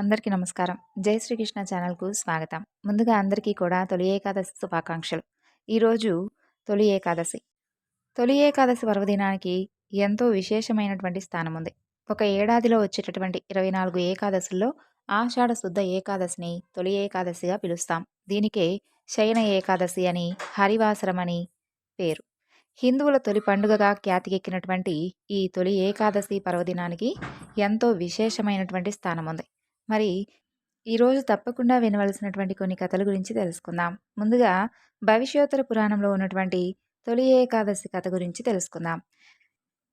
అందరికీ నమస్కారం. జై శ్రీకృష్ణ ఛానల్కు స్వాగతం. ముందుగా అందరికీ కూడా తొలి ఏకాదశి శుభాకాంక్షలు. ఈరోజు తొలి ఏకాదశి. తొలి ఏకాదశి పర్వదినానికి ఎంతో విశేషమైనటువంటి స్థానం ఉంది ఒక ఏడాదిలో వచ్చేటటువంటి ఇరవై నాలుగు ఏకాదశుల్లో ఆషాఢ శుద్ధ ఏకాదశిని తొలి ఏకాదశిగా పిలుస్తాం. దీనికే శయన ఏకాదశి అని హరివాసరం అని పేరు. హిందువుల తొలి పండుగగా ఖ్యాతికెక్కినటువంటి ఈ తొలి ఏకాదశి పర్వదినానికి ఎంతో విశేషమైనటువంటి స్థానం ఉంది మరి ఈరోజు తప్పకుండా వినవలసినటువంటి కొన్ని కథల గురించి తెలుసుకుందాం. ముందుగా భవిష్యోత్తర పురాణంలో ఉన్నటువంటి తొలి ఏకాదశి కథ గురించి తెలుసుకుందాం.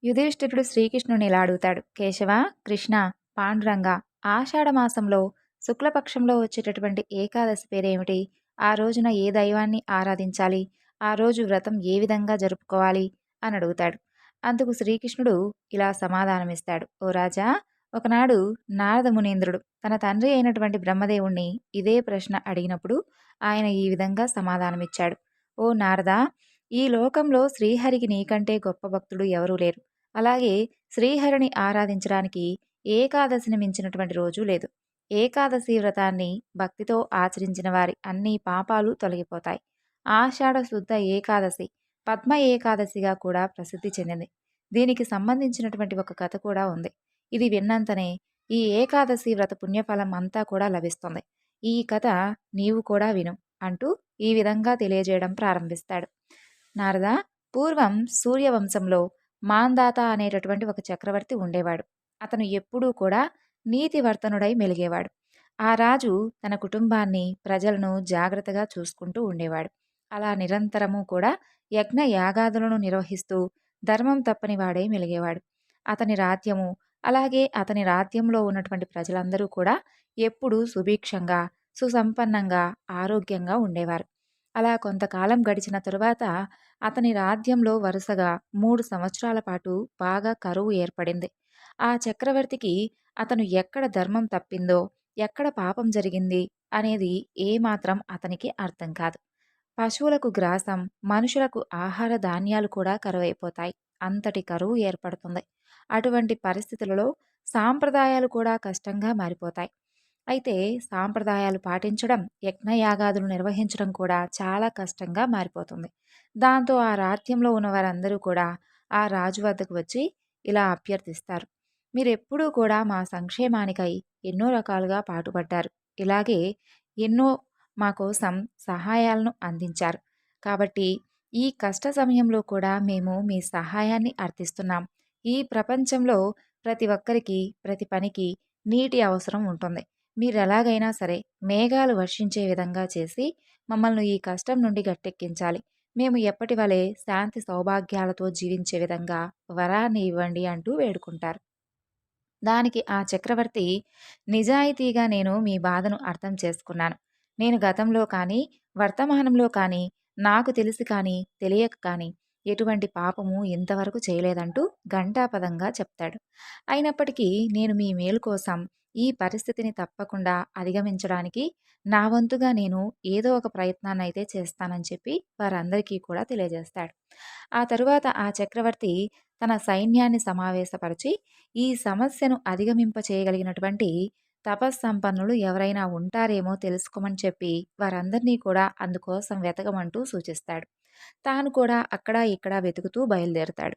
యుధిష్ఠిరుడు శ్రీకృష్ణుని ఇలా అడుగుతాడు కేశవ కృష్ణ పాండురంగ ఆషాఢ మాసంలో శుక్లపక్షంలో వచ్చేటటువంటి ఏకాదశి పేరేమిటి? ఆ రోజున ఏ దైవాన్ని ఆరాధించాలి? ఆ రోజు వ్రతం ఏ విధంగా జరుపుకోవాలి? అని అడుగుతాడు. అందుకు శ్రీకృష్ణుడు ఇలా సమాధానమిస్తాడు ఓ రాజా ఒకనాడు నారద మునీంద్రుడు తన తండ్రి అయినటువంటి బ్రహ్మదేవుణ్ణి ఇదే ప్రశ్న అడిగినప్పుడు ఆయన ఈ విధంగా సమాధానమిచ్చాడు. ఓ నారద ఈ లోకంలో శ్రీహరికి నీకంటే గొప్ప భక్తుడు ఎవరూ లేరు. అలాగే శ్రీహరిని ఆరాధించడానికి ఏకాదశిని మించినటువంటి రోజు లేదు. ఏకాదశి వ్రతాన్ని భక్తితో ఆచరించిన వారి అన్ని పాపాలు తొలగిపోతాయి. ఆషాఢ శుద్ధ ఏకాదశి పద్మ ఏకాదశిగా కూడా ప్రసిద్ధి చెందింది. దీనికి సంబంధించినటువంటి ఒక కథ కూడా ఉంది. ఇది విన్నంతనే ఈ ఏకాదశి వ్రత పుణ్యఫలం అంతా కూడా లభిస్తుంది. ఈ కథ నీవు కూడా విను అంటూ ఈ విధంగా తెలియజేయడం ప్రారంభిస్తాడు. నారద పూర్వం సూర్యవంశంలో మాందాత అనేటటువంటి ఒక చక్రవర్తి ఉండేవాడు. అతను ఎప్పుడూ కూడా నీతివర్తనుడై మెలిగేవాడు. ఆ రాజు తన కుటుంబాన్ని ప్రజలను జాగ్రత్తగా చూసుకుంటూ ఉండేవాడు. అలా నిరంతరము కూడా యజ్ఞ యాగాదులను నిర్వహిస్తూ ధర్మం తప్పని వాడే మెలిగేవాడు. అతని రాజ్యము అలాగే అతని రాజ్యంలో ఉన్నటువంటి ప్రజలందరూ కూడా ఎప్పుడూ సుభిక్షంగా సుసంపన్నంగా ఆరోగ్యంగా ఉండేవారు. అలా కొంతకాలం గడిచిన తరువాత అతని రాజ్యంలో వరుసగా మూడు సంవత్సరాల పాటు బాగా కరువు ఏర్పడింది. ఆ చక్రవర్తికి అతను ఎక్కడ ధర్మం తప్పిందో ఎక్కడ పాపం జరిగింది అనేది ఏమాత్రం అతనికి అర్థం కాదు. పశువులకు గ్రాసం మనుషులకు ఆహార ధాన్యాలు కూడా కరువైపోతాయి. అంతటి కరువు ఏర్పడుతుంది. అటువంటి పరిస్థితులలో సాంప్రదాయాలు కూడా కష్టంగా మారిపోతాయి. అయితే సాంప్రదాయాలు పాటించడం యజ్ఞయాగాదులు నిర్వహించడం కూడా చాలా కష్టంగా మారిపోతుంది. దాంతో ఆ రాజ్యంలో ఉన్న వారందరూ కూడా ఆ రాజు వద్దకు వచ్చి ఇలా అభ్యర్థిస్తారు. మీరెప్పుడూ కూడా మా సంక్షేమానికై ఎన్నో రకాలుగా పాటుపడ్డారు. ఇలాగే ఎన్నో మా కోసం సహాయాలను అందించారు. కాబట్టి ఈ కష్ట సమయంలో కూడా మేము మీ సహాయాన్ని అర్థిస్తున్నాం. ఈ ప్రపంచంలో ప్రతి ఒక్కరికి ప్రతి పనికి నీటి అవసరం ఉంటుంది. మీరు ఎలాగైనా సరే మేఘాలు వర్షించే విధంగా చేసి మమ్మల్ని ఈ కష్టం నుండి గట్టెక్కించాలి. మేము ఎప్పటి వలె శాంతి సౌభాగ్యాలతో జీవించే విధంగా వరాన్ని ఇవ్వండి అంటూ వేడుకుంటారు. దానికి ఆ చక్రవర్తి నిజాయితీగా నేను మీ బాధను అర్థం చేసుకున్నాను. నేను గతంలో కానీ వర్తమానంలో కానీ నాకు తెలిసి కానీ తెలియక కానీ ఎటువంటి పాపము ఇంతవరకు చేయలేదంటూ ఘంటాపదంగా చెప్తాడు. అయినప్పటికీ నేను మీ మేలు కోసం ఈ పరిస్థితిని తప్పకుండా అధిగమించడానికి నా వంతుగా నేను ఏదో ఒక ప్రయత్నాన్ని అయితే చేస్తానని చెప్పి వారందరికీ కూడా తెలియజేస్తాడు. ఆ తరువాత ఆ చక్రవర్తి తన సైన్యాన్ని సమావేశపరిచి ఈ సమస్యను అధిగమింప చేయగలిగినటువంటి తపస్సంపన్నులు ఎవరైనా ఉంటారేమో తెలుసుకోమని చెప్పి వారందరినీ కూడా అందుకోసం వెతకమంటూ సూచిస్తాడు. తాను కూడా అక్కడ ఇక్కడ వెతుకుతూ బయలుదేరుతాడు.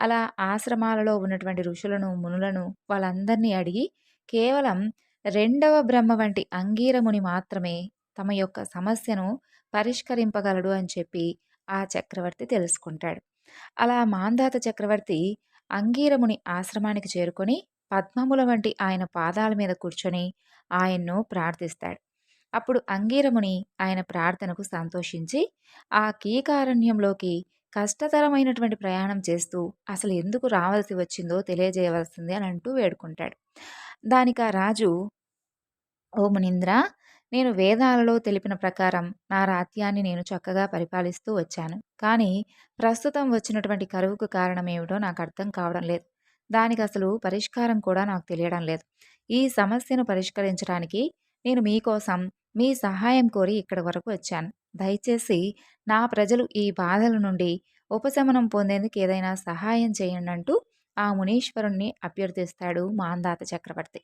అలా ఆశ్రమాలలో ఉన్నటువంటి ఋషులను మునులను వాళ్ళందరినీ అడిగి కేవలం రెండవ బ్రహ్మ వంటి అంగీరముని మాత్రమే తమ యొక్క సమస్యను పరిష్కరింపగలడు అని చెప్పి ఆ చక్రవర్తి తెలుసుకుంటాడు. అలా మాంధాత చక్రవర్తి అంగీరముని ఆశ్రమానికి చేరుకొని పద్మముల వంటి ఆయన పాదాల మీద కూర్చొని ఆయన్ను ప్రార్థిస్తాడు. అప్పుడు అంగీరముని ఆయన ప్రార్థనకు సంతోషించి ఆ కీకారణ్యంలోకి కష్టతరమైనటువంటి ప్రయాణం చేస్తూ అసలు ఎందుకు రావాల్సి వచ్చిందో తెలియజేయవలసింది అని అంటూ వేడుకుంటాడు. దానికి ఆ రాజు ఓ మునింద్ర నేను వేదాలలో తెలిపిన ప్రకారం నా రాత్యాన్ని నేను చక్కగా పరిపాలిస్తూ వచ్చాను. కానీ ప్రస్తుతం వచ్చినటువంటి కరువుకు కారణం ఏమిటో నాకు అర్థం కావడం లేదు. దానికి అసలు పరిష్కారం కూడా నాకు తెలియడం లేదు. ఈ సమస్యను పరిష్కరించడానికి నేను మీకోసం మీ సహాయం కోరి ఇక్కడి వరకు వచ్చాను. దయచేసి నా ప్రజలు ఈ బాధల నుండి ఉపశమనం పొందేందుకు ఏదైనా సహాయం చేయండి అంటూ ఆ మునీశ్వరుణ్ణి అభ్యర్థిస్తాడు మాందాత చక్రవర్తి.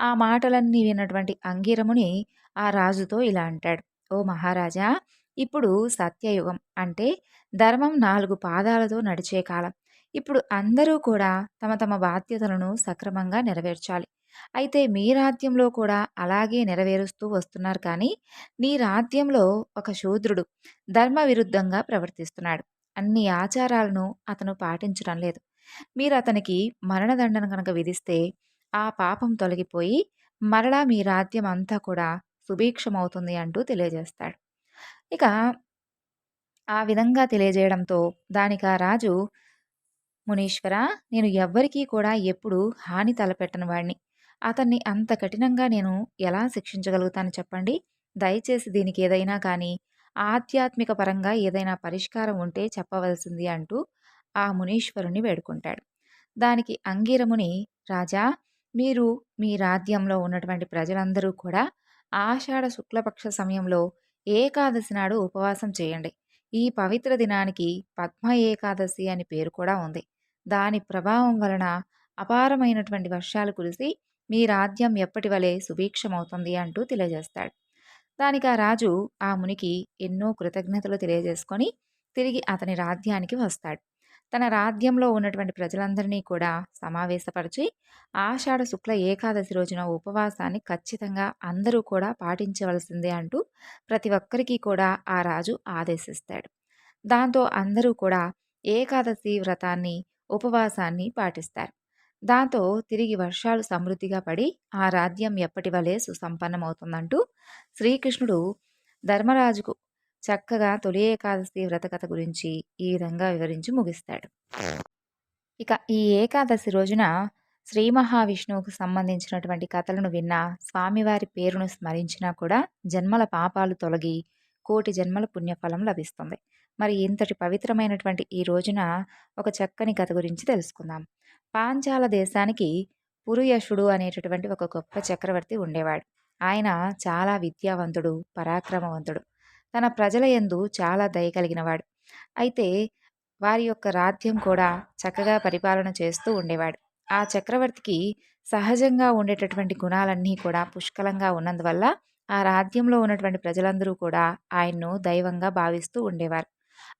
ఆ మాటలన్నీ విన్నటువంటి అంగిరముని ఆ రాజుతో ఇలా అంటాడు. ఓ మహారాజా ఇప్పుడు సత్యయుగం అంటే ధర్మం నాలుగు పాదాలతో నడిచే కాలం. ఇప్పుడు అందరూ కూడా తమ తమ బాధ్యతలను సక్రమంగా నెరవేర్చాలి. అయితే మీ రాజ్యంలో కూడా అలాగే నెరవేరుస్తూ వస్తున్నారు కానీ నీ రాజ్యంలో ఒక శూద్రుడు ధర్మ విరుద్ధంగా ప్రవర్తిస్తున్నాడు. అన్ని ఆచారాలను అతను పాటించడం లేదు. మీరు అతనికి మరణదండన కనుక విధిస్తే ఆ పాపం తొలగిపోయి మరలా మీ రాజ్యం అంతా కూడా సుభీక్షమవుతుంది అంటూ తెలియజేస్తాడు. ఇక ఆ విధంగా తెలియజేయడంతో దానికి ఆ రాజు మునీశ్వర నేను ఎవ్వరికీ కూడా ఎప్పుడూ హాని తలపెట్టని వాడిని. అతన్ని అంత కఠినంగా నేను ఎలా శిక్షించగలుగుతాను చెప్పండి? దయచేసి దీనికి ఏదైనా కానీ ఆధ్యాత్మిక పరంగా ఏదైనా పరిష్కారం ఉంటే చెప్పవలసింది అంటూ ఆ మునీశ్వరుని వేడుకుంటాడు. దానికి అంగీరముని రాజా మీరు మీ రాజ్యంలో ఉన్నటువంటి ప్రజలందరూ కూడా ఆషాఢ శుక్లపక్ష సమయంలో ఏకాదశి నాడు ఉపవాసం చేయండి. ఈ పవిత్ర దినానికి పద్మ ఏకాదశి అని పేరు కూడా ఉంది. దాని ప్రభావం వలన అపారమైనటువంటి వర్షాలు కురిసి మీ రాజ్యం ఎప్పటి వలె సుభీక్షమవుతుంది అంటూ తెలియజేస్తాడు. దానికి ఆ రాజు ఆ మునికి ఎన్నో కృతజ్ఞతలు తెలియజేసుకొని తిరిగి అతని రాజ్యానికి వస్తాడు. తన రాజ్యంలో ఉన్నటువంటి ప్రజలందరినీ కూడా సమావేశపరిచి ఆషాఢ శుక్ల ఏకాదశి రోజున ఉపవాసాన్ని ఖచ్చితంగా అందరూ కూడా పాటించవలసిందే అంటూ ప్రతి ఒక్కరికి కూడా ఆ రాజు ఆదేశిస్తాడు. దాంతో అందరూ కూడా ఏకాదశి వ్రతాన్ని ఉపవాసాన్ని పాటిస్తారు. దాంతో తిరిగి వర్షాలు సమృద్ధిగా పడి ఆ రాజ్యం ఎప్పటి వలె సుసంపన్నమవుతుందంటూ శ్రీకృష్ణుడు ధర్మరాజుకు చక్కగా తొలి ఏకాదశి వ్రతకథ గురించి ఈ విధంగా వివరించి ముగిస్తాడు. ఇక ఈ ఏకాదశి రోజున శ్రీ మహావిష్ణువుకు సంబంధించినటువంటి కథలను విన్నా స్వామివారి పేరును స్మరించినా కూడా జన్మల పాపాలు తొలగి కోటి జన్మల పుణ్యఫలం లభిస్తుంది. మరి ఇంతటి పవిత్రమైనటువంటి ఈ రోజున ఒక చక్కని కథ గురించి తెలుసుకుందాం. పాంచాల దేశానికి పురుయశుడు అనేటటువంటి ఒక గొప్ప చక్రవర్తి ఉండేవాడు. ఆయన చాలా విద్యావంతుడు పరాక్రమవంతుడు. తన ప్రజల ఎందు చాలా దయ కలిగినవాడు. అయితే వారి యొక్క రాజ్యం కూడా చక్కగా పరిపాలన చేస్తూ ఉండేవాడు. ఆ చక్రవర్తికి సహజంగా ఉండేటటువంటి గుణాలన్నీ కూడా పుష్కలంగా ఉన్నందువల్ల ఆ రాజ్యంలో ఉన్నటువంటి ప్రజలందరూ కూడా ఆయన్ను దైవంగా భావిస్తూ ఉండేవారు.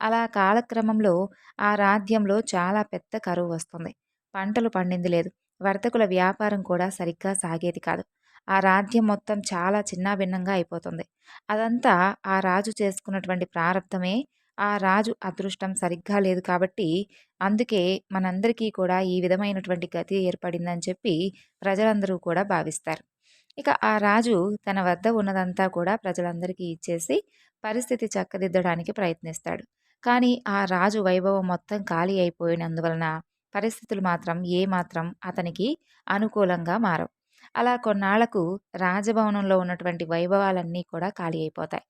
అలా కాలక్రమంలో ఆ రాజ్యంలో చాలా పెద్ద కరువు వస్తుంది. పంటలు పండింది లేదు. వర్తకుల వ్యాపారం కూడా సరిగ్గా సాగేది కాదు. ఆ రాజ్యం మొత్తం చాలా చిన్నాభిన్నంగా అయిపోతుంది. అదంతా ఆ రాజు చేసుకున్నటువంటి ప్రారంభమే. ఆ రాజు అదృష్టం సరిగ్గా లేదు కాబట్టి అందుకే మనందరికీ కూడా ఈ విధమైనటువంటి గతి ఏర్పడిందని చెప్పి ప్రజలందరూ కూడా భావిస్తారు. ఇక ఆ రాజు తన వద్ద ఉన్నదంతా కూడా ప్రజలందరికీ ఇచ్చేసి పరిస్థితి చక్కదిద్దడానికి ప్రయత్నిస్తాడు. కానీ ఆ రాజు వైభవం మొత్తం ఖాళీ అయిపోయినందువలన పరిస్థితులు మాత్రం ఏమాత్రం అతనికి అనుకూలంగా మారవు. అలా కొన్నాళ్ళకు రాజభవనంలో ఉన్నటువంటి వైభవాలన్నీ కూడా ఖాళీ అయిపోతాయి.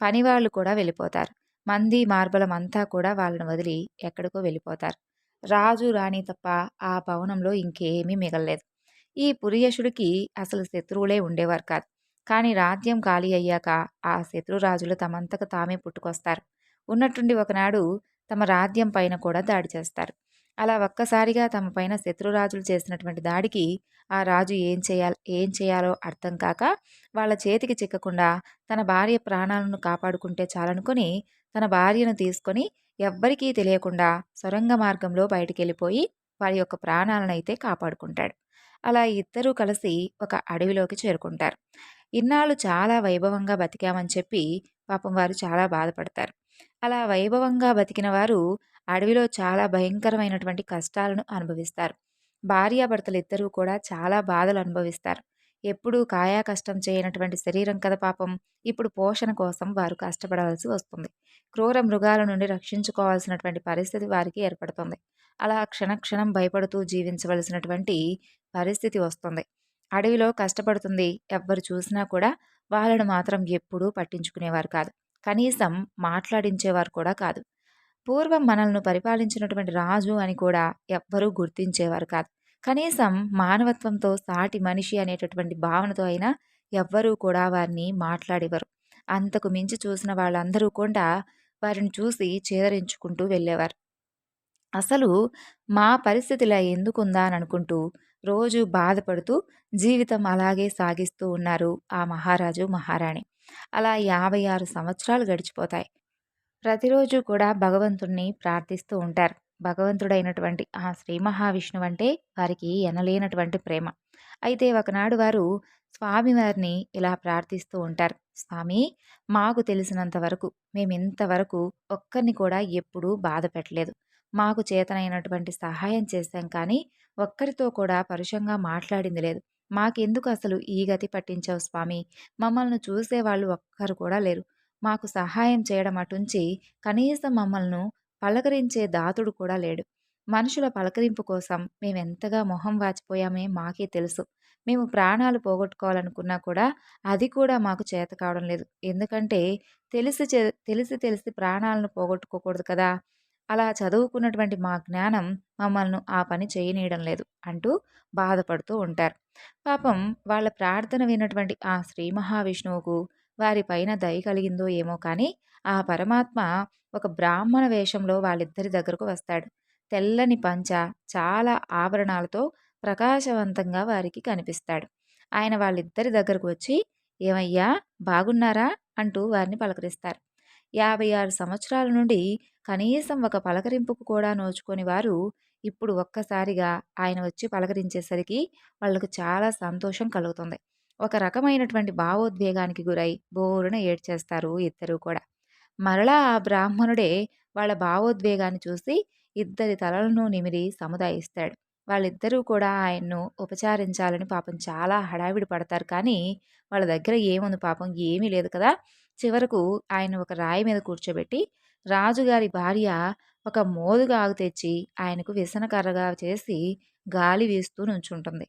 పనివాళ్ళు కూడా వెళ్ళిపోతారు. మంది మార్బలం అంతా కూడా వాళ్ళని వదిలి ఎక్కడికో వెళ్ళిపోతారు. రాజు రాణి తప్ప ఆ భవనంలో ఇంకేమీ మిగలలేదు. ఈ పురియశుడికి అసలు శత్రువులే ఉండేవారు కాదు. కానీ రాజ్యం ఖాళీ అయ్యాక ఆ శత్రురాజులు తమంతకు తామే పుట్టుకొస్తారు. ఉన్నట్టుండి ఒకనాడు తమ రాజ్యం పైన కూడా దాడి చేస్తారు. అలా ఒక్కసారిగా తమ పైన శత్రురాజులు చేసినటువంటి దాడికి ఆ రాజు ఏం చేయాలి ఏం చేయాలో అర్థం కాక వాళ్ళ చేతికి చిక్కకుండా తన భార్య ప్రాణాలను కాపాడుకుంటే చాలనుకొని తన భార్యను తీసుకొని ఎవ్వరికీ తెలియకుండా సొరంగ మార్గంలో బయటికి వెళ్ళిపోయి వారి యొక్క ప్రాణాలను అయితే కాపాడుకుంటాడు. అలా ఇద్దరూ కలిసి ఒక అడవిలోకి చేరుకుంటారు. ఇన్నాళ్ళు చాలా వైభవంగా బతికామని చెప్పి పాపం వారు చాలా బాధపడతారు. అలా వైభవంగా బతికిన వారు అడవిలో చాలా భయంకరమైనటువంటి కష్టాలను అనుభవిస్తారు. భార్యాభర్తలు ఇద్దరూ కూడా చాలా బాధలు అనుభవిస్తారు. ఎప్పుడూ కాయా కష్టం చేయనటువంటి శరీరం కదా పాపం. ఇప్పుడు పోషణ కోసం వారు కష్టపడవలసి వస్తుంది. క్రూర మృగాల నుండి రక్షించుకోవాల్సినటువంటి పరిస్థితి వారికి ఏర్పడుతుంది. అలా క్షణక్షణం భయపడుతూ జీవించవలసినటువంటి పరిస్థితి వస్తుంది. అడవిలో కష్టపడుతుంది ఎవ్వరు చూసినా కూడా వాళ్ళను మాత్రం ఎప్పుడూ పట్టించుకునేవారు కాదు. కనీసం మాట్లాడించేవారు కూడా కాదు. పూర్వం మనల్ని పరిపాలించినటువంటి రాజు అని కూడా ఎవ్వరూ గుర్తించేవారు కాదు. కనీసం మానవత్వంతో సాటి మనిషి అనేటటువంటి భావనతో అయినా ఎవ్వరూ కూడా వారిని మాట్లాడేవారు. అంతకు మించి చూసిన వాళ్ళందరూ కూడా వారిని చూసి చేదరించుకుంటూ వెళ్ళేవారు. అసలు మా పరిస్థితిలా ఎందుకుందా అని అనుకుంటూ రోజు బాధపడుతూ జీవితం అలాగే సాగిస్తూ ఉన్నారు ఆ మహారాజు మహారాణి. అలా యాభై ఆరు సంవత్సరాలు గడిచిపోతాయి. ప్రతిరోజు కూడా భగవంతుణ్ణి ప్రార్థిస్తూ ఉంటారు. భగవంతుడైనటువంటి ఆ శ్రీ మహావిష్ణువు అంటే వారికి ఎనలేనటువంటి ప్రేమ. అయితే ఒకనాడు వారు స్వామివారిని ఇలా ప్రార్థిస్తూ ఉంటారు. స్వామి మాకు తెలిసినంత వరకు మేము ఇంతవరకు ఒక్కరిని కూడా ఎప్పుడూ బాధ పెట్టలేదు. మాకు చేతనైనటువంటి సహాయం చేశాం కానీ ఒక్కరితో కూడా పరుషంగా మాట్లాడింది లేదు. మాకెందుకు అసలు ఈ గతి పట్టించావు స్వామి? మమ్మల్ని చూసేవాళ్ళు ఒక్కరు కూడా లేరు. మాకు సహాయం చేయడం అటుంచి కనీసం మమ్మల్ని పలకరించే దాతుడు కూడా లేడు. మనుషుల పలకరింపు కోసం మేమెంతగా మొహం వాచిపోయామే మాకే తెలుసు. మేము ప్రాణాలు పోగొట్టుకోవాలనుకున్నా కూడా అది కూడా మాకు చేత కావడం లేదు. ఎందుకంటే తెలిసి తెలిసి తెలిసి ప్రాణాలను పోగొట్టుకోకూడదు కదా? అలా చదువుకున్నటువంటి మా జ్ఞానం మమ్మల్ని ఆ పని చేయనీయడం లేదు అంటూ బాధపడుతూ ఉంటారు. పాపం వాళ్ళ ప్రార్థన విన్నటువంటి ఆ శ్రీ మహావిష్ణువుకు వారిపైన దయ కలిగిందో ఏమో కానీ ఆ పరమాత్మ ఒక బ్రాహ్మణ వేషంలో వాళ్ళిద్దరి దగ్గరకు వస్తాడు. తెల్లని పంచ చాలా ఆభరణాలతో ప్రకాశవంతంగా వారికి కనిపిస్తాడు. ఆయన వాళ్ళిద్దరి దగ్గరకు వచ్చి ఏమయ్యా బాగున్నారా? అంటూ వారిని పలకరిస్తారు. యాభై ఆరు సంవత్సరాల నుండి కనీసం ఒక పలకరింపుకు కూడా నోచుకొని వారు ఇప్పుడు ఒక్కసారిగా ఆయన వచ్చి పలకరించేసరికి వాళ్ళకు చాలా సంతోషం కలుగుతుంది. ఒక రకమైనటువంటి భావోద్వేగానికి గురై బోరున ఏడ్చేస్తారు ఇద్దరు కూడా. మరలా ఆ బ్రాహ్మణుడే వాళ్ళ భావోద్వేగాన్ని చూసి ఇద్దరి తలలను నిమిరి సముదాయిస్తాడు. వాళ్ళిద్దరూ కూడా ఆయన్ను ఉపచారించాలని పాపం చాలా హడావిడి పడతారు కానీ వాళ్ళ దగ్గర ఏముంది పాపం? ఏమీ లేదు కదా. చివరకు ఆయన ఒక రాయి మీద కూర్చోబెట్టి రాజుగారి భార్య ఒక మోదుగా ఆగు తెచ్చి ఆయనకు వ్యసనకర్రగా చేసి గాలి వీస్తూ నుంచుంటుంది.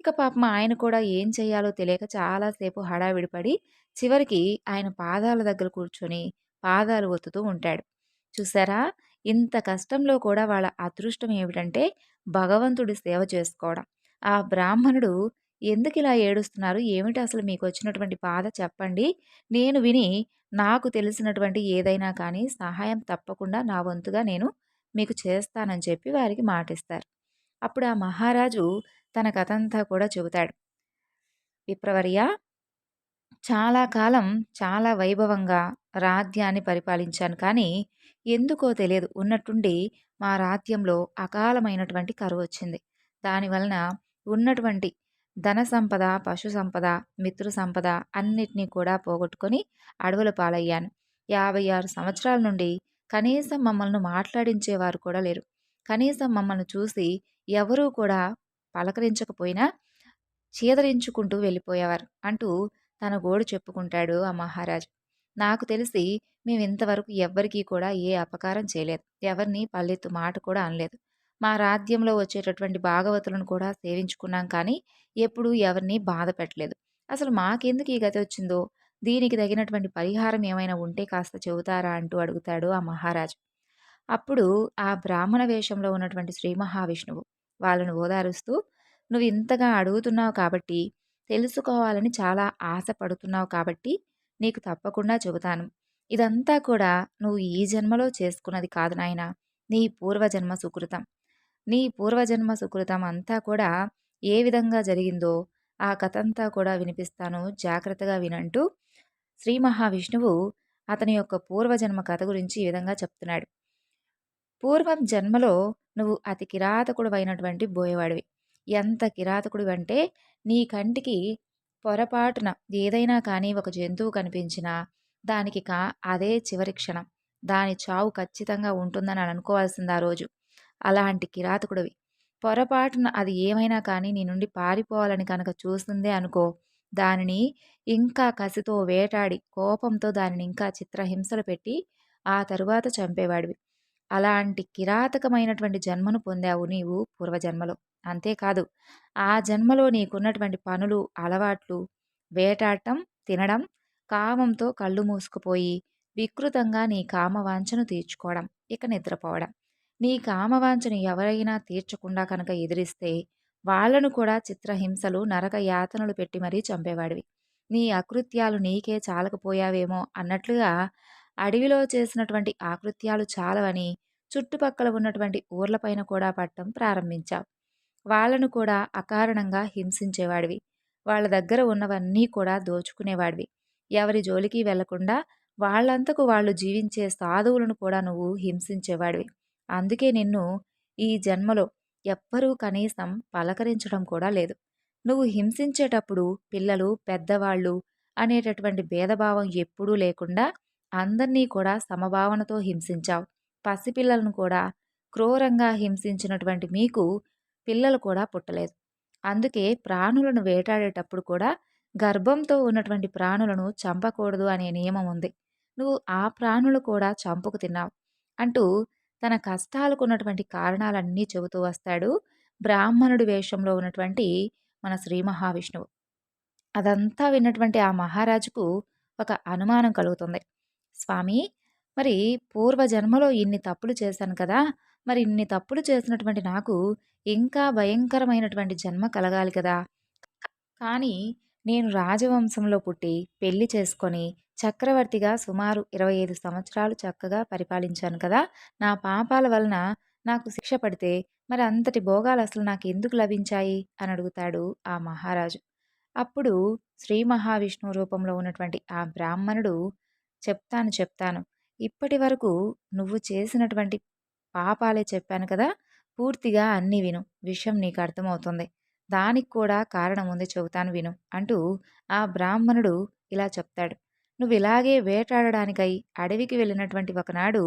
ఇక పాపం ఆయన కూడా ఏం చేయాలో తెలియక చాలాసేపు హడావిడిపడి చివరికి ఆయన పాదాల దగ్గర కూర్చొని పాదాలు ఒత్తుతూ ఉంటాడు. చూసారా ఇంత కష్టంలో కూడా వాళ్ళ అదృష్టం ఏమిటంటే భగవంతుడి సేవ చేసుకోవడం. ఆ బ్రాహ్మణుడు ఎందుకు ఇలా ఏడుస్తున్నారు? ఏమిటి అసలు మీకు వచ్చినటువంటి బాధ చెప్పండి. నేను విని నాకు తెలిసినటువంటి ఏదైనా కానీ సహాయం తప్పకుండా నా వంతుగా నేను మీకు చేస్తానని చెప్పి వారికి మాటిస్తారు. అప్పుడు ఆ మహారాజు తన కథంతా కూడా చెబుతాడు. విప్రవర్య చాలా కాలం చాలా వైభవంగా రాజ్యాన్ని పరిపాలించాను కానీ ఎందుకో తెలియదు. ఉన్నట్టుండి మా రాజ్యంలో అకాలమైనటువంటి కరువు వచ్చింది దానివలన ఉన్నటువంటి ధన సంపద పశు సంపద మిత్రు సంపద అన్నిటినీ కూడా పోగొట్టుకొని అడవుల పాలయ్యాను. యాభై ఆరు సంవత్సరాల నుండి కనీసం మమ్మల్ని మాట్లాడించేవారు కూడా లేరు. కనీసం మమ్మల్ని చూసి ఎవరూ కూడా పలకరించకపోయినా చీదరించుకుంటూ వెళ్ళిపోయేవారు అంటూ తన గోడు చెప్పుకుంటాడు ఆ మహారాజు. నాకు తెలిసి మేము ఇంతవరకు ఎవ్వరికీ కూడా ఏ అపకారం చేయలేదు. ఎవరిని పల్లెత్తు మాట కూడా అనలేదు. మా రాజ్యంలో వచ్చేటటువంటి భాగవతులను కూడా సేవించుకున్నాం కానీ ఎప్పుడూ ఎవరిని బాధ పెట్టలేదు. అసలు మాకెందుకు ఈ గతి వచ్చిందో? దీనికి తగినటువంటి పరిహారం ఏమైనా ఉంటే కాస్త చెబుతారా అంటూ అడుగుతాడు ఆ మహారాజు. అప్పుడు ఆ బ్రాహ్మణ వేషంలో ఉన్నటువంటి శ్రీ మహావిష్ణువు వాళ్ళను ఓదారుస్తూ నువ్వు ఇంతగా అడుగుతున్నావు కాబట్టి తెలుసుకోవాలని చాలా ఆశపడుతున్నావు కాబట్టి నీకు తప్పకుండా చెబుతాను. ఇదంతా కూడా నువ్వు ఈ జన్మలో చేసుకున్నది కాదు నాయన. నీ పూర్వజన్మ సుకృతం. నీ పూర్వజన్మ సుకృతం అంతా కూడా ఏ విధంగా జరిగిందో ఆ కథ అంతా కూడా వినిపిస్తాను. జాగ్రత్తగా వినంటూ శ్రీ మహావిష్ణువు అతని యొక్క పూర్వజన్మ కథ గురించి ఈ విధంగా చెప్తున్నాడు. పూర్వం జన్మలో నువ్వు అతి కిరాతకుడు అయినటువంటి బోయేవాడివి. ఎంత కిరాతకుడు అంటే నీ కంటికి పొరపాటున ఏదైనా కానీ ఒక జంతువు కనిపించినా దానికి కా అదే చివరి క్షణం. దాని చావు ఖచ్చితంగా ఉంటుందని అనుకోవాల్సింది ఆ రోజు. అలాంటి కిరాతకుడివి. పొరపాటున అది ఏమైనా కానీ నీ నుండి పారిపోవాలని కనుక చూస్తుందే అనుకో. దానిని ఇంకా కసితో వేటాడి కోపంతో దానిని ఇంకా చిత్రహింసలు పెట్టి ఆ తరువాత చంపేవాడివి. అలాంటి కిరాతకమైనటువంటి జన్మను పొందావు నీవు పూర్వజన్మలో. అంతేకాదు ఆ జన్మలో నీకున్నటువంటి పనులు అలవాట్లు వేటాడటం తినడం కామంతో కళ్ళు మూసుకుపోయి వికృతంగా నీ కామవాంఛను తీర్చుకోవడం ఇక నిద్రపోవడం. నీ కామవాంఛను ఎవరైనా తీర్చకుండా కనుక ఎదిరిస్తే వాళ్ళను కూడా చిత్రహింసలు నరక యాతనలు పెట్టి మరీ చంపేవాడివి. నీ అకృత్యాలు నీకే చాలకపోయావేమో అన్నట్లుగా అడవిలో చేసినటువంటి ఆకృత్యాలు చాలవని చుట్టుపక్కల ఉన్నటువంటి ఊర్లపైన కూడా పట్టం ప్రారంభించావు. వాళ్ళను కూడా అకారణంగా హింసించేవాడివి. వాళ్ళ దగ్గర ఉన్నవన్నీ కూడా దోచుకునేవాడివి. ఎవరి జోలికి వెళ్ళకుండా వాళ్ళంతకు వాళ్ళు జీవించే సాధువులను కూడా నువ్వు హింసించేవాడివి. అందుకే నిన్ను ఈ జన్మలో ఎవ్వరూ కనీసం పలకరించడం కూడా లేదు. నువ్వు హింసించేటప్పుడు పిల్లలు పెద్దవాళ్ళు అనేటటువంటి భేదభావం ఎప్పుడూ లేకుండా అందరినీ కూడా సమభావనతో హింసించావు. పసిపిల్లలను కూడా క్రూరంగా హింసించినటువంటి మీకు పిల్లలు కూడా పుట్టలేదు. అందుకే ప్రాణులను వేటాడేటప్పుడు కూడా గర్భంతో ఉన్నటువంటి ప్రాణులను చంపకూడదు అనే నియమం ఉంది. నువ్వు ఆ ప్రాణులు కూడా చంపుకు తిన్నావు అంటూ తన కష్టాలకు ఉన్నటువంటి కారణాలన్నీ చెబుతూ వస్తాడు బ్రాహ్మణుడి వేషంలో ఉన్నటువంటి మన శ్రీ మహావిష్ణువు. అదంతా విన్నటువంటి ఆ మహారాజుకు ఒక అనుమానం కలుగుతుంది. స్వామి మరి పూర్వజన్మలో ఇన్ని తప్పులు చేశాను కదా! మరి ఇన్ని తప్పులు చేసినటువంటి నాకు ఇంకా భయంకరమైనటువంటి జన్మ కలగాలి కదా! కానీ నేను రాజవంశంలో పుట్టి పెళ్ళి చేసుకొని చక్రవర్తిగా సుమారు ఇరవై ఐదు సంవత్సరాలు చక్కగా పరిపాలించాను కదా! నా పాపాల వలన నాకు శిక్ష పడితే మరి అంతటి భోగాలు అసలు నాకు ఎందుకు లభించాయి? అని అడుగుతాడు ఆ మహారాజు. అప్పుడు శ్రీ మహావిష్ణువు రూపంలో ఉన్నటువంటి ఆ బ్రాహ్మణుడు చెప్తాను చెప్తాను. ఇప్పటి వరకు నువ్వు చేసినటువంటి పాపాలే చెప్పాను కదా! పూర్తిగా అన్నీ విను. విషయం నీకు అర్థమవుతుంది. దానికి కూడా కారణం ఉంది చెబుతాను విను అంటూ ఆ బ్రాహ్మణుడు ఇలా చెప్తాడు. నువ్వు ఇలాగే వేటాడడానికై అడవికి వెళ్ళినటువంటి ఒకనాడు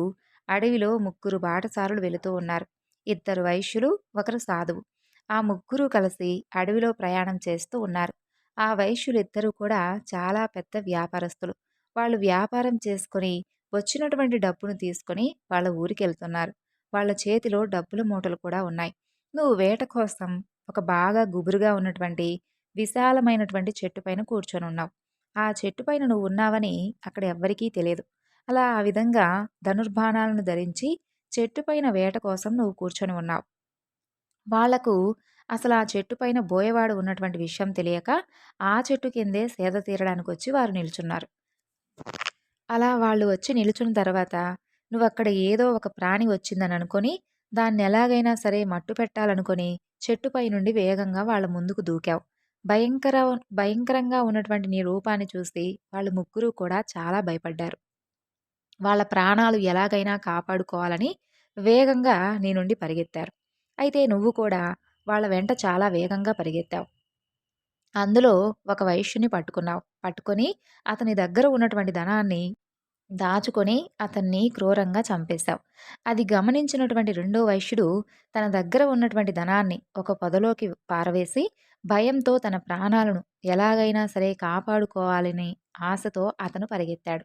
అడవిలో ముగ్గురు బాటసారులు వెళుతూ ఉన్నారు. ఇద్దరు వైశ్యులు ఒకరు సాధువు. ఆ ముగ్గురు కలిసి అడవిలో ప్రయాణం చేస్తూ ఉన్నారు. ఆ వైశ్యులిద్దరూ కూడా చాలా పెద్ద వ్యాపారస్తులు. వాళ్ళు వ్యాపారం చేసుకొని వచ్చినటువంటి డబ్బును తీసుకొని వాళ్ళ ఊరికి వెళ్తున్నారు వాళ్ళ చేతిలో డబ్బుల మూటలు కూడా ఉన్నాయి. నువ్వు వేట కోసం ఒక బాగా గుబురుగా ఉన్నటువంటి విశాలమైనటువంటి చెట్టు పైన కూర్చొని ఉన్నావు ఆ చెట్టు పైన నువ్వు ఉన్నావని అక్కడ ఎవ్వరికీ తెలియదు. అలా ఆ విధంగా ధనుర్బాణాలను ధరించి చెట్టు పైన వేట కోసం నువ్వు కూర్చొని ఉన్నావు. వాళ్ళకు అసలు ఆ చెట్టు పైన బోయవాడు ఉన్నటువంటి విషయం తెలియక ఆ చెట్టు కిందే సేద తీరడానికి వచ్చి వారు నిల్చున్నారు. అలా వాళ్ళు వచ్చి నిలుచున్న తర్వాత నువ్వు అక్కడ ఏదో ఒక ప్రాణి వచ్చిందని అనుకొని దాన్ని ఎలాగైనా సరే మట్టు పెట్టాలనుకొని చెట్టుపై నుండి వేగంగా వాళ్ళ ముందుకు దూకావు. భయంకర భయంకరంగా ఉన్నటువంటి నీ రూపాన్ని చూసి వాళ్ళు ముగ్గురు కూడా చాలా భయపడ్డారు. వాళ్ళ ప్రాణాలు ఎలాగైనా కాపాడుకోవాలని వేగంగా నీ నుండి పరిగెత్తారు. అయితే నువ్వు కూడా వాళ్ళ వెంట చాలా వేగంగా పరిగెత్తావు. అందులో ఒక వైశ్యుని పట్టుకున్నావు. పట్టుకొని అతని దగ్గర ఉన్నటువంటి ధనాన్ని దాచుకొని అతన్ని క్రూరంగా చంపేశావు. అది గమనించినటువంటి రెండో వైశ్యుడు తన దగ్గర ఉన్నటువంటి ధనాన్ని ఒక పొదలోకి పారవేసి భయంతో తన ప్రాణాలను ఎలాగైనా సరే కాపాడుకోవాలని ఆశతో అతను పరిగెత్తాడు.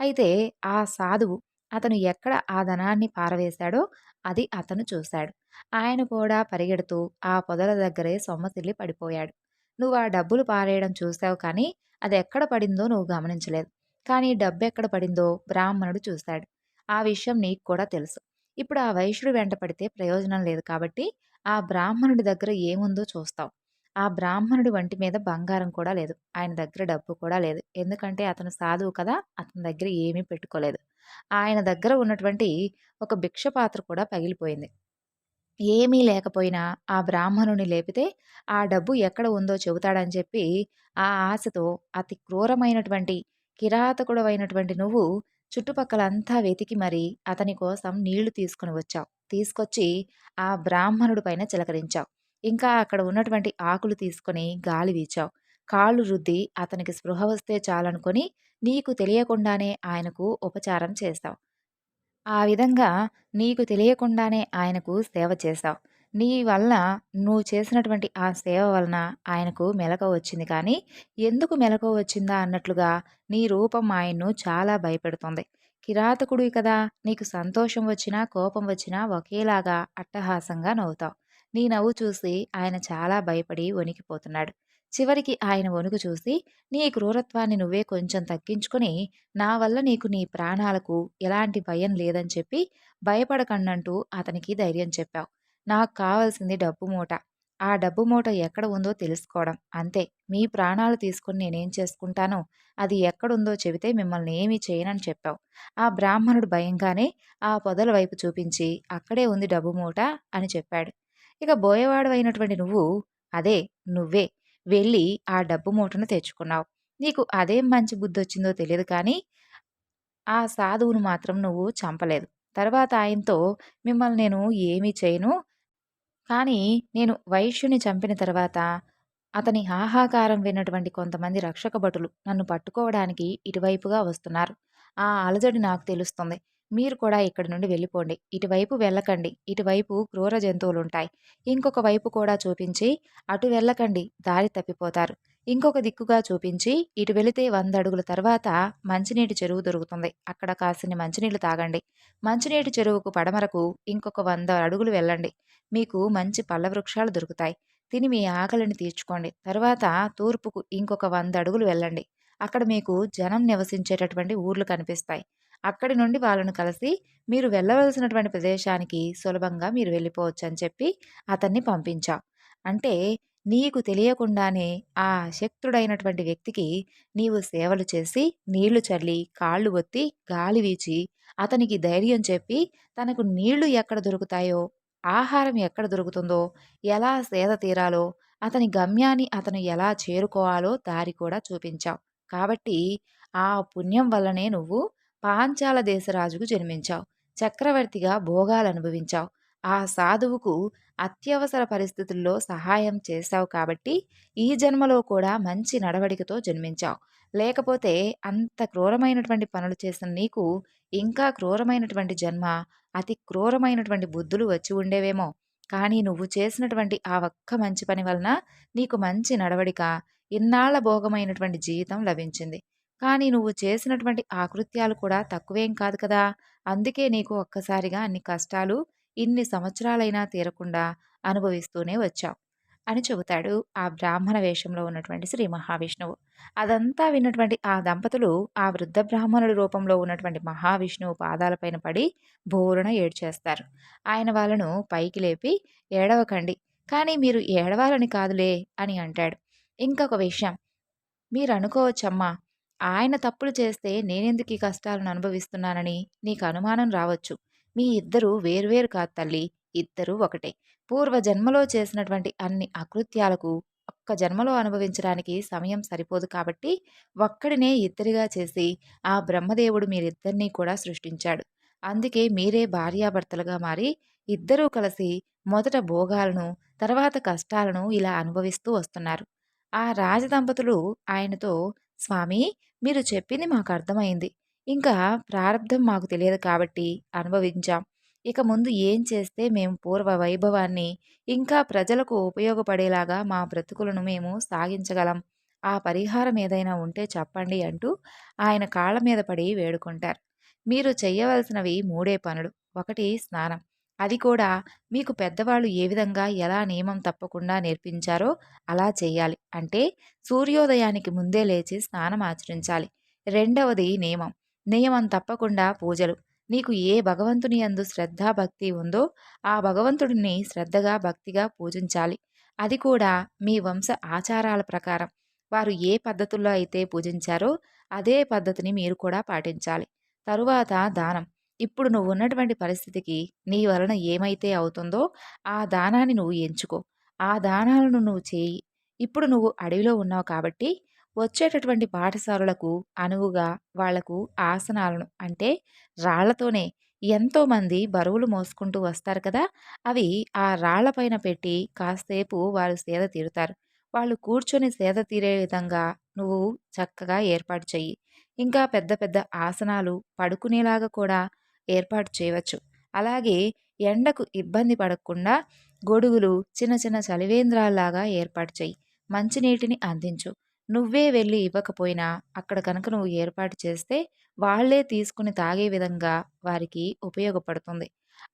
అయితే ఆ సాధువు అతను ఎక్కడ ఆ ధనాన్ని పారవేశాడో అది అతను చూశాడు. ఆయన కూడా పరిగెడుతూ ఆ పొదల దగ్గరే సొమ్మసిల్లి పడిపోయాడు. నువ్వు ఆ డబ్బులు పారేయడం చూసావు కానీ అది ఎక్కడ పడిందో నువ్వు గమనించలేదు. కానీ డబ్బెక్కడ పడిందో బ్రాహ్మణుడు చూశాడు ఆ విషయం నీకు కూడా తెలుసు. ఇప్పుడు ఆ వైశ్యుడు వెంట పడితే ప్రయోజనం లేదు కాబట్టి ఆ బ్రాహ్మణుడి దగ్గర ఏముందో చూస్తావు ఆ బ్రాహ్మణుడి వంటి మీద బంగారం కూడా లేదు. ఆయన దగ్గర డబ్బు కూడా లేదు. ఎందుకంటే అతను సాధువు కదా అతని దగ్గర ఏమీ పెట్టుకోలేదు. ఆయన దగ్గర ఉన్నటువంటి ఒక భిక్ష పాత్ర కూడా పగిలిపోయింది. ఏమీ లేకపోయినా ఆ బ్రాహ్మణుని లేపితే ఆ డబ్బు ఎక్కడ ఉందో చెబుతాడని చెప్పి ఆ ఆశతో అతి క్రూరమైనటువంటి కిరాతకుడవైనటువంటి నువ్వు చుట్టుపక్కల అంతా వెతికి మరి అతని కోసం నీళ్ళు తీసుకుని వచ్చావు. తీసుకొచ్చి ఆ బ్రాహ్మణుడి పైన చిలకరించావు. ఇంకా అక్కడ ఉన్నటువంటి ఆకులు తీసుకొని గాలి వీచావు. కాళ్ళు రుద్ది అతనికి స్పృహ వస్తే చాలనుకొని నీకు తెలియకుండానే ఆయనకు ఉపచారం చేశావు. ఆ విధంగా నీకు తెలియకుండానే ఆయనకు సేవ చేశావు. నీ వలన నువ్వు చేసినటువంటి ఆ సేవ వలన ఆయనకు మెలకువ వచ్చింది. కానీ ఎందుకు మెలకువ వచ్చిందా అన్నట్లుగా నీ రూపం ఆయన్ను చాలా భయపెడుతుంది. కిరాతకుడివి కదా నీకు సంతోషం వచ్చినా కోపం వచ్చినా ఒకేలాగా అట్టహాసంగా నవ్వుతావు. నీ నవ్వు చూసి ఆయన చాలా భయపడి వణికిపోతున్నాడు. చివరికి ఆయన వణుకు చూసి నీ క్రూరత్వాన్ని నువ్వే కొంచెం తగ్గించుకుని నా వల్ల నీకు నీ ప్రాణాలకు ఎలాంటి భయం లేదని చెప్పి భయపడకండంటూ అతనికి ధైర్యం చెప్పావు. నాకు కావాల్సింది డబ్బు మూట. ఆ డబ్బు మూట ఎక్కడ ఉందో తెలుసుకోవడం. అంతే. మీ ప్రాణాలు తీసుకుని నేనేం చేసుకుంటానో అది ఎక్కడుందో చెబితే మిమ్మల్ని ఏమీ చేయనని చెప్పావు. ఆ బ్రాహ్మణుడు భయంగానే ఆ పొదల వైపు చూపించి అక్కడే ఉంది డబ్బు మూట అని చెప్పాడు. ఇక బోయవాడు అయినటువంటి నువ్వు అదే నువ్వే. వెళ్ళి ఆ డబ్బు మూటను తెచ్చుకున్నావు. నీకు అదేం మంచి బుద్ధి వచ్చిందో తెలియదు కానీ ఆ సాధువును మాత్రం నువ్వు చంపలేదు. తర్వాత ఆయనతో మిమ్మల్ని నేను ఏమీ చేయను. కానీ నేను వైశ్యుని చంపిన తర్వాత అతని హాహాకారం విన్నటువంటి కొంతమంది రక్షక భటులు నన్ను పట్టుకోవడానికి ఇటువైపుగా వస్తున్నారు. ఆ అలజడి నాకు తెలుస్తుంది. మీరు కూడా ఇక్కడి నుండి వెళ్ళిపోండి. ఇటువైపు వెళ్ళకండి. ఇటువైపు క్రూర జంతువులుంటాయి. ఇంకొక వైపు కూడా చూపించి అటు వెళ్ళకండి. దారి తప్పిపోతారు. ఇంకొక దిక్కుగా చూపించి ఇటు వెళితే వంద అడుగుల తర్వాత మంచినీటి చెరువు దొరుకుతుంది. అక్కడ కాసిన మంచినీళ్ళు తాగండి. మంచినీటి చెరువుకు పడమరకు ఇంకొక వంద అడుగులు వెళ్ళండి. మీకు మంచి పళ్ళ వృక్షాలు దొరుకుతాయి. తిని మీ ఆకలిని తీర్చుకోండి. తర్వాత తూర్పుకు ఇంకొక వంద అడుగులు వెళ్ళండి. అక్కడ మీకు జనం నివసించేటటువంటి ఊర్లు కనిపిస్తాయి. అక్కడి నుండి వాళ్ళను కలిసి మీరు వెళ్ళవలసినటువంటి ప్రదేశానికి సులభంగా మీరు వెళ్ళిపోవచ్చు అని చెప్పి అతన్ని పంపించాం. అంటే నీకు తెలియకుండానే ఆ శక్తుడైనటువంటి వ్యక్తికి నీవు సేవలు చేసి నీళ్ళు చల్లి కాళ్ళు ఒత్తి గాలి వీచి అతనికి ధైర్యం చెప్పి తనకు నీళ్ళు ఎక్కడ దొరుకుతాయో ఆహారం ఎక్కడ దొరుకుతుందో ఎలా సేద తీరాలో అతని గమ్యాన్ని అతను ఎలా చేరుకోవాలో దారి కూడా చూపించావు కాబట్టి ఆ పుణ్యం వల్లనే నువ్వు పాంచాల దేశరాజుకు జన్మించావు. చక్రవర్తిగా భోగాలు అనుభవించావు. ఆ సాధువుకు అత్యవసర పరిస్థితుల్లో సహాయం చేశావు కాబట్టి ఈ జన్మలో కూడా మంచి నడవడికతో జన్మించావు. లేకపోతే అంత క్రూరమైనటువంటి పనులు చేసిన నీకు ఇంకా క్రూరమైనటువంటి జన్మ అతి క్రూరమైనటువంటి బుద్ధులు వచ్చి ఉండేవేమో. కానీ నువ్వు చేసినటువంటి ఆ ఒక్క మంచి పని వలన నీకు మంచి నడవడిక ఇన్నాళ్ళ భోగమైనటువంటి జీవితం లభించింది. కానీ నువ్వు చేసినటువంటి ఆకృత్యాలు కూడా తక్కువేం కాదు కదా. అందుకే నీకు ఒక్కసారిగా అన్ని కష్టాలు ఇన్ని సంవత్సరాలైనా తీరకుండా అనుభవిస్తూనే వచ్చాం అని చెబుతాడు ఆ బ్రాహ్మణ వేషంలో ఉన్నటువంటి శ్రీ మహావిష్ణువు. అదంతా విన్నటువంటి ఆ దంపతులు ఆ వృద్ధ బ్రాహ్మణుడి రూపంలో ఉన్నటువంటి మహావిష్ణువు పాదాలపైన పడి బోరున ఏడ్చేస్తారు. ఆయన వాళ్ళను పైకి లేపి ఏడవకండి కానీ మీరు ఏడవాలని కాదులే అని అంటాడు. ఇంకొక విషయం మీరు అనుకోవచ్చమ్మా ఆయన తప్పులు చేస్తే నేనెందుకు ఈ కష్టాలను అనుభవిస్తున్నానని నీకు అనుమానం రావచ్చు. మీ ఇద్దరూ వేర్వేరు కాదు తల్లి ఇద్దరూ ఒకటే. పూర్వ జన్మలో చేసినటువంటి అన్ని అకృత్యాలకు ఒక్క జన్మలో అనుభవించడానికి సమయం సరిపోదు కాబట్టి ఒక్కడినే ఇద్దరిగా చేసి ఆ బ్రహ్మదేవుడు మీరిద్దరినీ కూడా సృష్టించాడు. అందుకే మీరే భార్యాభర్తలుగా మారి ఇద్దరూ కలిసి మొదట భోగాలను తర్వాత కష్టాలను ఇలా అనుభవిస్తూ వస్తున్నారు. ఆ రాజదంపతులు ఆయనతో స్వామి మీరు చెప్పింది మాకు అర్థమైంది. ఇంకా ప్రారంధం మాకు తెలియదు కాబట్టి అనుభవించాం. ఇక ముందు ఏం చేస్తే మేము పూర్వ వైభవాన్ని ఇంకా ప్రజలకు ఉపయోగపడేలాగా మా బ్రతుకులను మేము సాగించగలం ఆ పరిహారం ఏదైనా ఉంటే చెప్పండి అంటూ ఆయన కాళ్ళ మీద పడి వేడుకుంటారు. మీరు చేయవలసినవి మూడే పనులు. ఒకటి స్నానం. అది కూడా మీకు పెద్దవాళ్ళు ఏ విధంగా ఎలా నియమం తప్పకుండా నేర్పించారో అలా చేయాలి అంటే సూర్యోదయానికి ముందే లేచి స్నానం ఆచరించాలి. రెండవది నియమం. నియమం తప్పకుండా పూజలు. నీకు ఏ భగవంతుని అందు శ్రద్ధ భక్తి ఉందో ఆ భగవంతుడిని శ్రద్ధగా భక్తిగా పూజించాలి. అది కూడా మీ వంశ ఆచారాల ప్రకారం. వారు ఏ పద్ధతుల్లో అయితే పూజించారో అదే పద్ధతిని మీరు కూడా పాటించాలి. తరువాత దానం. ఇప్పుడు నువ్వు ఉన్నటువంటి పరిస్థితికి నీ వలన ఏమైతే అవుతుందో ఆ దానాన్ని నువ్వు ఎంచుకో. ఆ దానాలను నువ్వు చేయి. ఇప్పుడు నువ్వు అడవిలో ఉన్నావు కాబట్టి వచ్చేటటువంటి పాఠశాలలకు అనువుగా వాళ్ళకు ఆసనాలను అంటే రాళ్ళతోనే ఎంతోమంది బరువులు మోసుకుంటూ వస్తారు కదా! అవి ఆ రాళ్ళపైన పెట్టి కాసేపు వారు సేద తీరుతారు. వాళ్ళు కూర్చొని సేద తీరే విధంగా నువ్వు చక్కగా ఏర్పాటు చెయ్యి. ఇంకా పెద్ద పెద్ద ఆసనాలు పడుకునేలాగా కూడా ఏర్పాటు చేయవచ్చు. అలాగే ఎండకు ఇబ్బంది పడకుండా గొడుగులు చిన్న చిన్న చలివేంద్రాల్లాగా ఏర్పాటు చేయి మంచినీటిని అందించు. నువ్వే వెళ్ళి ఇవ్వకపోయినా అక్కడ కనుక నువ్వు ఏర్పాటు చేస్తే వాళ్ళే తీసుకుని తాగే విధంగా వారికి ఉపయోగపడుతుంది.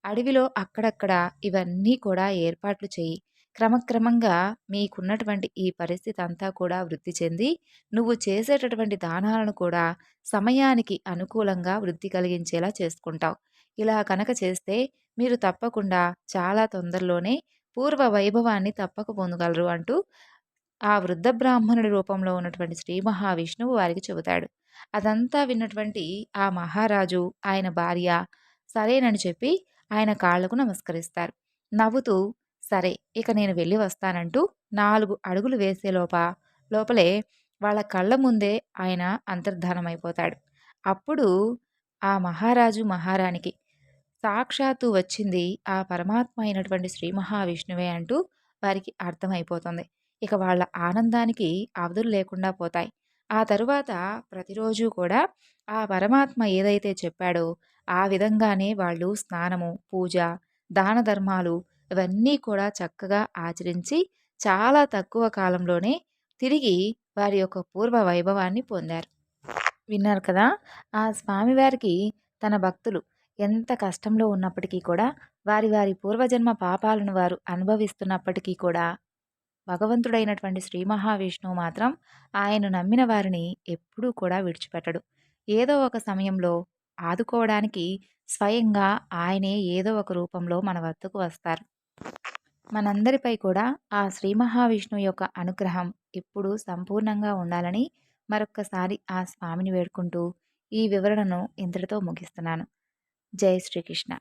అడవిలో అక్కడక్కడ ఇవన్నీ కూడా ఏర్పాట్లు చేయి. క్రమక్రమంగా మీకున్నటువంటి ఈ పరిస్థితి అంతా కూడా వృద్ధి చెంది నువ్వు చేసేటటువంటి దానాలను కూడా సమయానికి అనుకూలంగా వృద్ధి కలిగించేలా చేసుకుంటావు. ఇలా కనుక చేస్తే మీరు తప్పకుండా చాలా తొందరలోనే పూర్వ వైభవాన్ని తప్పక పొందగలరు అంటూ ఆ వృద్ధ బ్రాహ్మణుడి రూపంలో ఉన్నటువంటి శ్రీ మహావిష్ణువు వారికి చెబుతాడు. అదంతా విన్నటువంటి ఆ మహారాజు ఆయన భార్య సరేనని చెప్పి ఆయన కాళ్ళకు నమస్కరిస్తారు. నవ్వుతూ సరే ఇక నేను వెళ్ళి వస్తానంటూ నాలుగు అడుగులు వేసే లోప లోపలే వాళ్ళ కళ్ళ ముందే ఆయన అంతర్ధానమైపోతాడు. అప్పుడు ఆ మహారాజు మహారాణికి సాక్షాత్తు వచ్చింది ఆ పరమాత్మ అయినటువంటి శ్రీ మహావిష్ణువే అంటూ వారికి అర్థమైపోతుంది. ఇక వాళ్ళ ఆనందానికి అవధులు లేకుండా పోతాయి. ఆ తరువాత ప్రతిరోజు కూడా ఆ పరమాత్మ ఏదైతే చెప్పాడో ఆ విధంగానే వాళ్ళు స్నానము పూజ దాన ధర్మాలు ఇవన్నీ కూడా చక్కగా ఆచరించి చాలా తక్కువ కాలంలోనే తిరిగి వారి యొక్క పూర్వ వైభవాన్ని పొందారు. విన్నారు కదా? ఆ స్వామివారికి తన భక్తులు ఎంత కష్టంలో ఉన్నప్పటికీ కూడా వారి వారి పూర్వజన్మ పాపాలను వారు అనుభవిస్తున్నప్పటికీ కూడా భగవంతుడైనటువంటి శ్రీ మహావిష్ణువు మాత్రం ఆయన నమ్మిన వారిని ఎప్పుడూ కూడా విడిచిపెట్టడు. ఏదో ఒక సమయంలో ఆదుకోవడానికి స్వయంగా ఆయనే ఏదో ఒక రూపంలో మన వద్దకు వస్తారు. మనందరిపై కూడా ఆ శ్రీ మహావిష్ణువు యొక్క అనుగ్రహం ఇప్పుడు సంపూర్ణంగా ఉండాలని మరొక్కసారి ఆ స్వామిని వేడుకుంటూ ఈ వివరణను ఇంతటితో ముగిస్తున్నాను. జై శ్రీకృష్ణ.